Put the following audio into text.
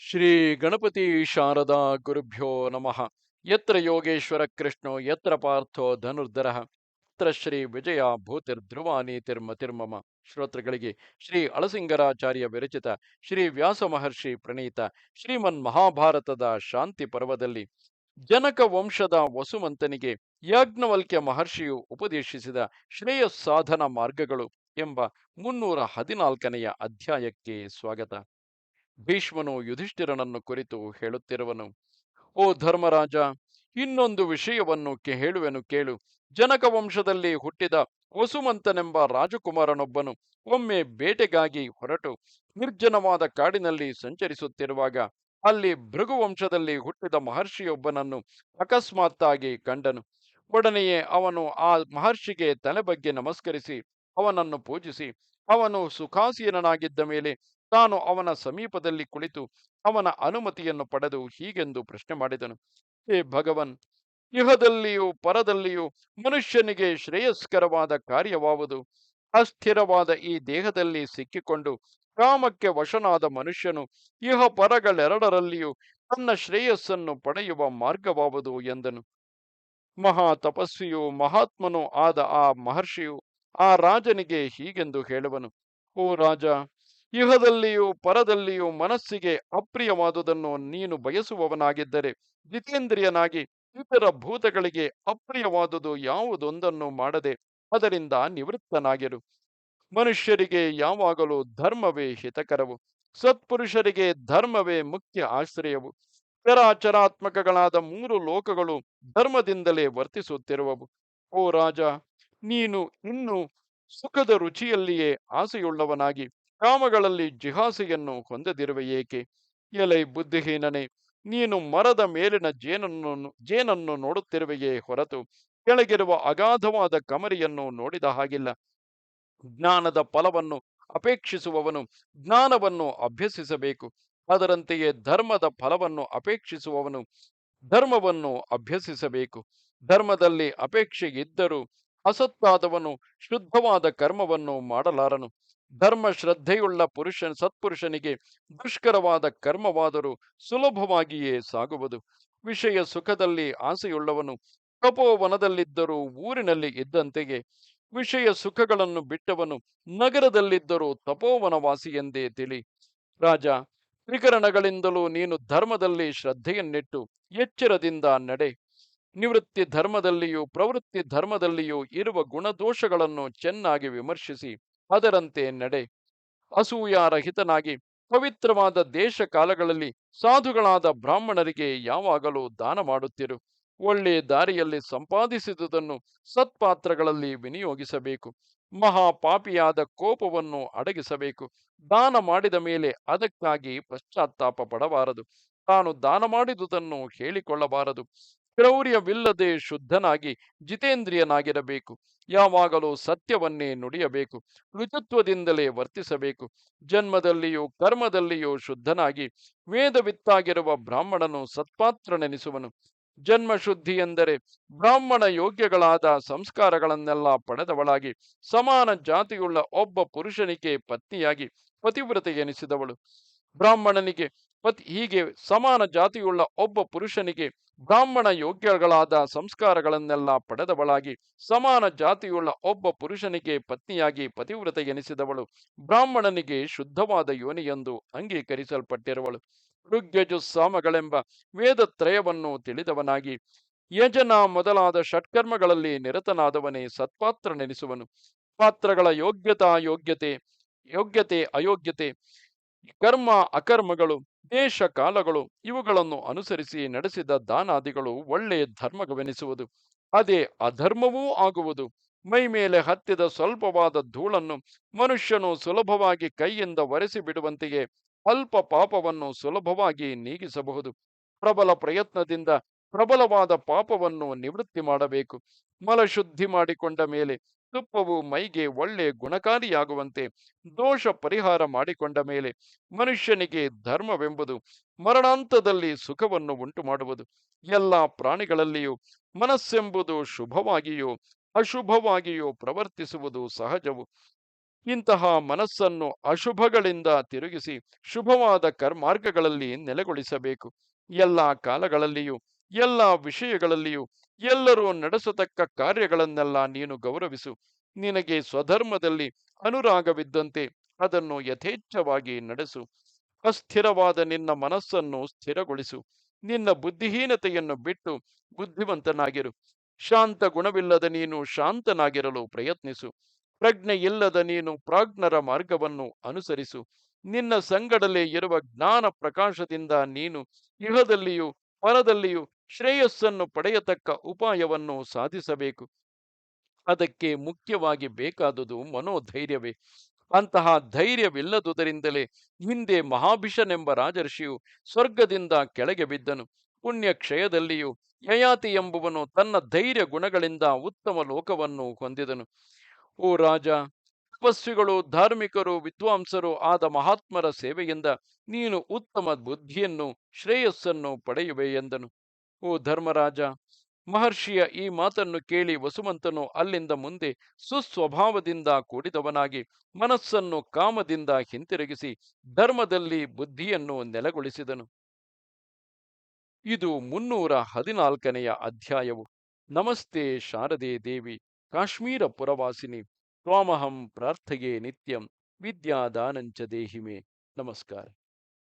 ಶ್ರೀ ಗಣಪತಿ ಶಾರದಾ ಗುರುಭ್ಯೋ ನಮಃ. ಯತ್ರ ಯೋಗೇಶ್ವರ ಕೃಷ್ಣೋ, ಯತ್ರ ಪಾರ್ಥೋ ಧನುರ್ಧರ, ಯತ್ರ ಶ್ರೀ ವಿಜಯ ಭೂತಿರ್ಧ್ರುವ ನೀತಿರ್ಮತಿರ್ಮಮ ಶ್ರೋತೃಗಳಿಗೆ ಶ್ರೀ ಅಳಸಿಂಗರಾಚಾರ್ಯ ವಿರಚಿತ ಶ್ರೀ ವ್ಯಾಸ ಮಹರ್ಷಿ ಪ್ರಣೀತ ಶ್ರೀಮನ್ ಮಹಾಭಾರತದ ಶಾಂತಿ ಪರ್ವದಲ್ಲಿ ಜನಕ ವಂಶದ ವಸುಮಂತನಿಗೆ ಯಾಜ್ಞವಲ್ಕ್ಯ ಮಹರ್ಷಿಯು ಉಪದೇಶಿಸಿದ ಶ್ರೇಯಸ್ಸಾಧನ ಮಾರ್ಗಗಳು ಎಂಬ ಮುನ್ನೂರ ಹದಿನಾಲ್ಕನೆಯ ಅಧ್ಯಾಯಕ್ಕೆ ಸ್ವಾಗತ. ಭೀಷ್ಮನು ಯುಧಿಷ್ಠಿರನನ್ನು ಕುರಿತು ಹೇಳುತ್ತಿರುವನು, ಓ ಧರ್ಮರಾಜ, ಇನ್ನೊಂದು ವಿಷಯವನ್ನು ಹೇಳುವೆನು ಕೇಳು. ಜನಕ ವಂಶದಲ್ಲಿ ಹುಟ್ಟಿದ ವಸುಮಂತನೆಂಬ ರಾಜಕುಮಾರನೊಬ್ಬನು ಒಮ್ಮೆ ಬೇಟೆಗಾಗಿ ಹೊರಟು ನಿರ್ಜನವಾದ ಕಾಡಿನಲ್ಲಿ ಸಂಚರಿಸುತ್ತಿರುವಾಗ, ಅಲ್ಲಿ ಭೃಗುವಂಶದಲ್ಲಿ ಹುಟ್ಟಿದ ಮಹರ್ಷಿಯೊಬ್ಬನನ್ನು ಅಕಸ್ಮಾತ್ತಾಗಿ ಕಂಡನು. ಒಡನೆಯೇ ಅವನು ಆ ಮಹರ್ಷಿಗೆ ತಲೆ ಬಗ್ಗೆ ನಮಸ್ಕರಿಸಿ, ಅವನನ್ನು ಪೂಜಿಸಿ, ಅವನು ಸುಖಾಸೀನನಾಗಿದ್ದ ಮೇಲೆ ತಾನು ಅವನ ಸಮೀಪದಲ್ಲಿ ಕುಳಿತು ಅವನ ಅನುಮತಿಯನ್ನು ಪಡೆದು ಹೀಗೆಂದು ಪ್ರಶ್ನೆ ಮಾಡಿದನು. ಹೇ ಭಗವನ್, ಇಹದಲ್ಲಿಯೂ ಪರದಲ್ಲಿಯೂ ಮನುಷ್ಯನಿಗೆ ಶ್ರೇಯಸ್ಕರವಾದ ಕಾರ್ಯವಾವುದು? ಅಸ್ಥಿರವಾದ ಈ ದೇಹದಲ್ಲಿ ಸಿಕ್ಕಿಕೊಂಡು ಕಾಮಕ್ಕೆ ವಶನಾದ ಮನುಷ್ಯನು ಇಹ ಪರಗಳೆರಡರಲ್ಲಿಯೂ ತನ್ನ ಶ್ರೇಯಸ್ಸನ್ನು ಪಡೆಯುವ ಮಾರ್ಗವಾವುದು? ಎಂದನು. ಮಹಾ ತಪಸ್ವಿಯೂ, ಮಹಾತ್ಮನೂ ಆದ ಆ ಮಹರ್ಷಿಯು ಆ ರಾಜನಿಗೆ ಹೀಗೆಂದು ಹೇಳುವನು. ಓ ರಾಜ ಇಹದಲ್ಲಿಯೂ ಪರದಲ್ಲಿಯೂ ಮನಸ್ಸಿಗೆ ಅಪ್ರಿಯವಾದುದನ್ನು ನೀನು ಬಯಸುವವನಾಗಿದ್ದರೆ ಜಿತೇಂದ್ರಿಯನಾಗಿ ಇತರ ಭೂತಗಳಿಗೆ ಅಪ್ರಿಯವಾದುದು ಯಾವುದೊಂದನ್ನು ಮಾಡದೆ ಅದರಿಂದ ನಿವೃತ್ತನಾಗಿರು. ಮನುಷ್ಯರಿಗೆ ಯಾವಾಗಲೂ ಧರ್ಮವೇ ಹಿತಕರವು. ಸತ್ಪುರುಷರಿಗೆ ಧರ್ಮವೇ ಮುಖ್ಯ ಆಶ್ರಯವು. ಚರಾಚರಾತ್ಮಕಗಳಾದ ಮೂರು ಲೋಕಗಳು ಧರ್ಮದಿಂದಲೇ ವರ್ತಿಸುತ್ತಿರುವವು. ಓ ರಾಜ, ನೀನು ಇನ್ನು ಸುಖದ ರುಚಿಯಲ್ಲಿಯೇ ಆಸೆಯುಳ್ಳವನಾಗಿ ಕಾಮಗಳಲ್ಲಿ ಜಿಹಾಸಿಯನ್ನು ಹೊಂದದಿರುವ ಏಕೆ? ಎಲೈ ಬುದ್ಧಿಹೀನನೆ, ನೀನು ಮರದ ಮೇಲಿನ ಜೇನನ್ನು ಜೇನನ್ನು ನೋಡುತ್ತಿರುವೆಯೇ ಹೊರತು ಕೆಳಗಿರುವ ಅಗಾಧವಾದ ಕಮರಿಯನ್ನು ನೋಡಿದ ಹಾಗಿಲ್ಲ. ಜ್ಞಾನದ ಫಲವನ್ನು ಅಪೇಕ್ಷಿಸುವವನು ಜ್ಞಾನವನ್ನು ಅಭ್ಯಸಿಸಬೇಕು. ಅದರಂತೆಯೇ ಧರ್ಮದ ಫಲವನ್ನು ಅಪೇಕ್ಷಿಸುವವನು ಧರ್ಮವನ್ನು ಅಭ್ಯಸಿಸಬೇಕು. ಧರ್ಮದಲ್ಲಿ ಅಪೇಕ್ಷೆ ಇದ್ದರೂ ಅಸತ್ವಾದವನು ಶುದ್ಧವಾದ ಕರ್ಮವನ್ನು ಮಾಡಲಾರನು. ಧರ್ಮ ಶ್ರದ್ಧೆಯುಳ್ಳ ಪುರುಷನ್ ಸತ್ಪುರುಷನಿಗೆ ದುಷ್ಕರವಾದ ಕರ್ಮವಾದರೂ ಸುಲಭವಾಗಿಯೇ ಸಾಗುವುದು. ವಿಷಯ ಸುಖದಲ್ಲಿ ಆಸೆಯುಳ್ಳವನು ತಪೋವನದಲ್ಲಿದ್ದರೂ ಊರಿನಲ್ಲಿ ಇದ್ದಂತೆಯೇ ವಿಷಯ ಸುಖಗಳನ್ನು ಬಿಟ್ಟವನು ನಗರದಲ್ಲಿದ್ದರೂ ತಪೋವನವಾಸಿ ಎಂದೇ ತಿಳಿ. ರಾಜ, ತ್ರಿಕರಣಗಳಿಂದಲೂ ನೀನು ಧರ್ಮದಲ್ಲಿ ಶ್ರದ್ಧೆಯನ್ನಿಟ್ಟು ಎಚ್ಚರದಿಂದ ನಡೆ ನಿವೃತ್ತಿ ಧರ್ಮದಲ್ಲಿಯೂ ಪ್ರವೃತ್ತಿ ಧರ್ಮದಲ್ಲಿಯೂ ಇರುವ ಗುಣದೋಷಗಳನ್ನು ಚೆನ್ನಾಗಿ ವಿಮರ್ಶಿಸಿ. ಅದರಂತೆ ನಡೆ. ಅಸೂಯಾರಹಿತನಾಗಿ ಪವಿತ್ರವಾದ ದೇಶ ಕಾಲಗಳಲ್ಲಿ ಸಾಧುಗಳಾದ ಬ್ರಾಹ್ಮಣರಿಗೆ ಯಾವಾಗಲೂ ದಾನ ಮಾಡುತ್ತಿರು. ಒಳ್ಳೆ ದಾರಿಯಲ್ಲಿ ಸಂಪಾದಿಸಿದುದನ್ನು ಸತ್ಪಾತ್ರಗಳಲ್ಲಿ ವಿನಿಯೋಗಿಸಬೇಕು. ಮಹಾಪಾಪಿಯಾದ ಕೋಪವನ್ನು ಅಡಗಿಸಬೇಕು. ದಾನ ಮಾಡಿದ ಮೇಲೆ ಅದಕ್ಕಾಗಿ ಪಶ್ಚಾತ್ತಾಪ ಪಡಬಾರದು. ತಾನು ದಾನ ಮಾಡಿದುದನ್ನು ಹೇಳಿಕೊಳ್ಳಬಾರದು. ಕ್ರೌರ್ಯವಿಲ್ಲದೆ ಶುದ್ಧನಾಗಿ ಜಿತೇಂದ್ರಿಯನಾಗಿರಬೇಕು. ಯಾವಾಗಲೂ ಸತ್ಯವನ್ನೇ ನುಡಿಯಬೇಕು. ಋತುತ್ವದಿಂದಲೇ ವರ್ತಿಸಬೇಕು. ಜನ್ಮದಲ್ಲಿಯೂ ಕರ್ಮದಲ್ಲಿಯೂ ಶುದ್ಧನಾಗಿ ವೇದವಿತ್ತಾಗಿರುವ ಬ್ರಾಹ್ಮಣನು ಸತ್ಪಾತ್ರನೆನಿಸುವನು. ಜನ್ಮ ಶುದ್ಧಿ ಎಂದರೆ ಬ್ರಾಹ್ಮಣ ಯೋಗ್ಯಗಳಾದ ಸಂಸ್ಕಾರಗಳನ್ನೆಲ್ಲ ಪಡೆದವಳಾಗಿ, ಸಮಾನ ಜಾತಿಯುಳ್ಳ ಒಬ್ಬ ಪುರುಷನಿಗೆ ಪತ್ನಿಯಾಗಿ ಪತಿವ್ರತೆಯೆನಿಸಿದವಳು ಬ್ರಾಹ್ಮಣನಿಗೆ ಪತಿ ಹೀಗೆ ಸಮಾನ ಜಾತಿಯುಳ್ಳ ಒಬ್ಬ ಪುರುಷನಿಗೆ ಬ್ರಾಹ್ಮಣ ಯೋಗ್ಯಗಳಾದ ಸಂಸ್ಕಾರಗಳನ್ನೆಲ್ಲ ಪಡೆದವಳಾಗಿ, ಸಮಾನ ಜಾತಿಯುಳ್ಳ ಒಬ್ಬ ಪುರುಷನಿಗೆ ಪತ್ನಿಯಾಗಿ ಪತಿವ್ರತೆ ಎನಿಸಿದವಳು, ಬ್ರಾಹ್ಮಣನಿಗೆ ಶುದ್ಧವಾದ ಯೋನಿಯೆಂದು ಅಂಗೀಕರಿಸಲ್ಪಟ್ಟಿರುವಳು. ಋಗ್ಯಜು ಸಾಮಗಳೆಂಬ ವೇದತ್ರಯವನ್ನು ತಿಳಿದವನಾಗಿ, ಯಜನ ಮೊದಲಾದ ಷಟ್ಕರ್ಮಗಳಲ್ಲಿ ನಿರತನಾದವನೇ ಸತ್ಪಾತ್ರನೆನಿಸುವನು. ಪಾತ್ರಗಳ ಯೋಗ್ಯತಾ ಯೋಗ್ಯತೆ ಯೋಗ್ಯತೆ ಅಯೋಗ್ಯತೆ ಕರ್ಮ, ಅಕರ್ಮಗಳು, ದೇಶ ಕಾಲಗಳು ಇವುಗಳನ್ನು ಅನುಸರಿಸಿ ನಡೆಸಿದ ದಾನಾದಿಗಳು ಒಳ್ಳೆಯ ಧರ್ಮಗವೆನಿಸುವುದು. ಅದೇ ಅಧರ್ಮವೂ ಆಗುವುದು. ಮೈ ಮೇಲೆ ಹತ್ತಿದ ಸ್ವಲ್ಪವಾದ ಧೂಳನ್ನು ಮನುಷ್ಯನು ಸುಲಭವಾಗಿ ಕೈಯಿಂದ ಒರೆಸಿ ಬಿಡುವಂತೆಯೇ ಅಲ್ಪ ಪಾಪವನ್ನು ಸುಲಭವಾಗಿ ನೀಗಿಸಬಹುದು. ಪ್ರಬಲ ಪ್ರಯತ್ನದಿಂದ ಪ್ರಬಲವಾದ ಪಾಪವನ್ನು ನಿವೃತ್ತಿ ಮಾಡಬೇಕು. ಮಲಶುದ್ಧಿ ಮಾಡಿಕೊಂಡ ಮೇಲೆ ತುಪ್ಪವು ಮೈಗೆ ಒಳ್ಳೆ ಗುಣಕಾರಿಯಾಗುವಂತೆ ದೋಷ ಪರಿಹಾರ ಮಾಡಿಕೊಂಡ ಮೇಲೆ ಮನುಷ್ಯನಿಗೆ ಧರ್ಮವೆಂಬುದು ಮರಣಾಂತದಲ್ಲಿ ಸುಖವನ್ನು ಉಂಟು ಮಾಡುವುದು ಎಲ್ಲ ಪ್ರಾಣಿಗಳಲ್ಲಿಯೂ ಮನಸ್ಸೆಂಬುದು ಶುಭವಾಗಿಯೋ ಅಶುಭವಾಗಿಯೋ ಪ್ರವರ್ತಿಸುವುದು ಸಹಜವು. ಇಂತಹ ಮನಸ್ಸನ್ನು ಅಶುಭಗಳಿಂದ ತಿರುಗಿಸಿ ಶುಭವಾದ ಕರ್ಮಾರ್ಗಗಳಲ್ಲಿ ನೆಲೆಗೊಳಿಸಬೇಕು. ಎಲ್ಲ ಕಾಲಗಳಲ್ಲಿಯೂ ಎಲ್ಲ ವಿಷಯಗಳಲ್ಲಿಯೂ ಎಲ್ಲರೂ ನಡೆಸತಕ್ಕ ಕಾರ್ಯಗಳನ್ನೆಲ್ಲ ನೀನು ಗೌರವಿಸು. ನಿನಗೆ ಸ್ವಧರ್ಮದಲ್ಲಿ ಅನುರಾಗವಿದ್ದಂತೆ ಅದನ್ನು ಯಥೇಚ್ಛವಾಗಿ ನಡೆಸು. ಅಸ್ಥಿರವಾದ ನಿನ್ನ ಮನಸ್ಸನ್ನು ಸ್ಥಿರಗೊಳಿಸು. ನಿನ್ನ ಬುದ್ಧಿಹೀನತೆಯನ್ನು ಬಿಟ್ಟು ಬುದ್ಧಿವಂತನಾಗಿರು. ಶಾಂತ ಗುಣವಿಲ್ಲದ ನೀನು ಶಾಂತನಾಗಿರಲು ಪ್ರಯತ್ನಿಸು. ಪ್ರಜ್ಞೆ ಇಲ್ಲದ ನೀನು ಪ್ರಾಜ್ಞರ ಮಾರ್ಗವನ್ನು ಅನುಸರಿಸು. ನಿನ್ನ ಸಂಗಡಲೇ ಇರುವ ಜ್ಞಾನ ಪ್ರಕಾಶದಿಂದ ನೀನು ಇಹದಲ್ಲಿಯೂ ಪರದಲ್ಲಿಯೂ ಶ್ರೇಯಸ್ಸನ್ನು ಪಡೆಯತಕ್ಕ ಉಪಾಯವನ್ನು ಸಾಧಿಸಬೇಕು. ಅದಕ್ಕೆ ಮುಖ್ಯವಾಗಿ ಬೇಕಾದುದು ಮನೋಧೈರ್ಯವೇ. ಅಂತಹ ಧೈರ್ಯವಿಲ್ಲದುದರಿಂದಲೇ ಹಿಂದೆ ಮಹಾಭಿಷನೆಂಬ ರಾಜರ್ಷಿಯು ಸ್ವರ್ಗದಿಂದ ಕೆಳಗೆ ಬಿದ್ದನು. ಪುಣ್ಯಕ್ಷಯದಲ್ಲಿಯೂ ಯಯಾತಿ ಎಂಬುವನು ತನ್ನ ಧೈರ್ಯ ಗುಣಗಳಿಂದ ಉತ್ತಮ ಲೋಕವನ್ನು ಹೊಂದಿದನು. ಓ ರಾಜ, ತಪಸ್ವಿಗಳು, ಧಾರ್ಮಿಕರು, ವಿದ್ವಾಂಸರು ಆದ ಮಹಾತ್ಮರ ಸೇವೆಯಿಂದ ನೀನು ಉತ್ತಮ ಬುದ್ಧಿಯನ್ನು, ಶ್ರೇಯಸ್ಸನ್ನು ಪಡೆಯುವೆ ಎಂದನು. ಓ ಧರ್ಮರಾಜ, ಮಹರ್ಷಿಯ ಈ ಮಾತನ್ನು ಕೇಳಿ ವಸುಮಂತನು ಅಲ್ಲಿಂದ ಮುಂದೆ ಸುಸ್ವಭಾವದಿಂದ ಕೂಡಿದವನಾಗಿ ಮನಸ್ಸನ್ನು ಕಾಮದಿಂದ ಹಿಂತಿರುಗಿಸಿ ಧರ್ಮದಲ್ಲಿ ಬುದ್ಧಿಯನ್ನು ನೆಲೆಗೊಳಿಸಿದನು. ಇದು ಮುನ್ನೂರ ಹದಿನಾಲ್ಕನೆಯ ಅಧ್ಯಾಯವು. ನಮಸ್ತೆ ಶಾರದೆ ದೇವಿ, ಕಾಶ್ಮೀರ ಪುರವಾಸಿನಿ, ತ್ವಾಮಹಂ ಪ್ರಾರ್ಥಯೇ ನಿತ್ಯಂ, ವಿದ್ಯಾದಾನಂಚ ದೇಹಿಮೆ. ನಮಸ್ಕಾರ.